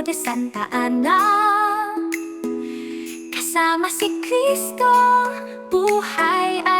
De Santa Ana. Kasama si Kristo Buhay ay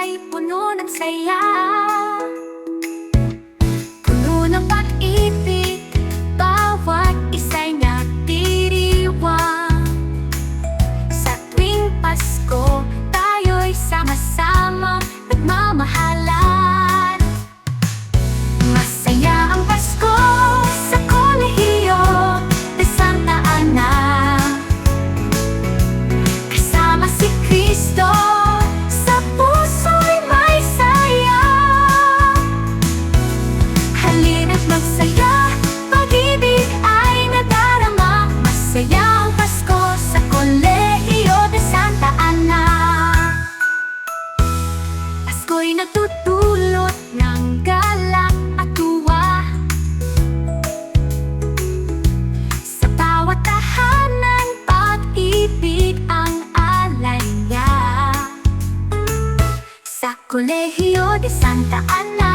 Pasko'y nagtutulot ng galak at tuwa. Sa bawat tahanan, pag-ibig ang alay niya Sa Kolehiyo de Santa Ana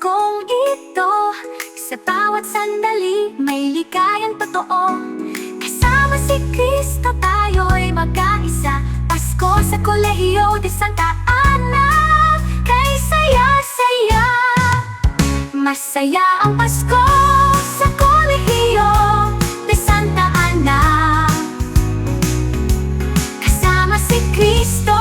Paskong ito. Sa bawat sandali may ligayang totoo. Kasama si Kristo tayo'y magkaisa Pasko sa Kolehiyo de Santa Ana. Kay saya-saya Masaya ang Pasko sa Kolehiyo de Santa Ana. Kasama si Kristo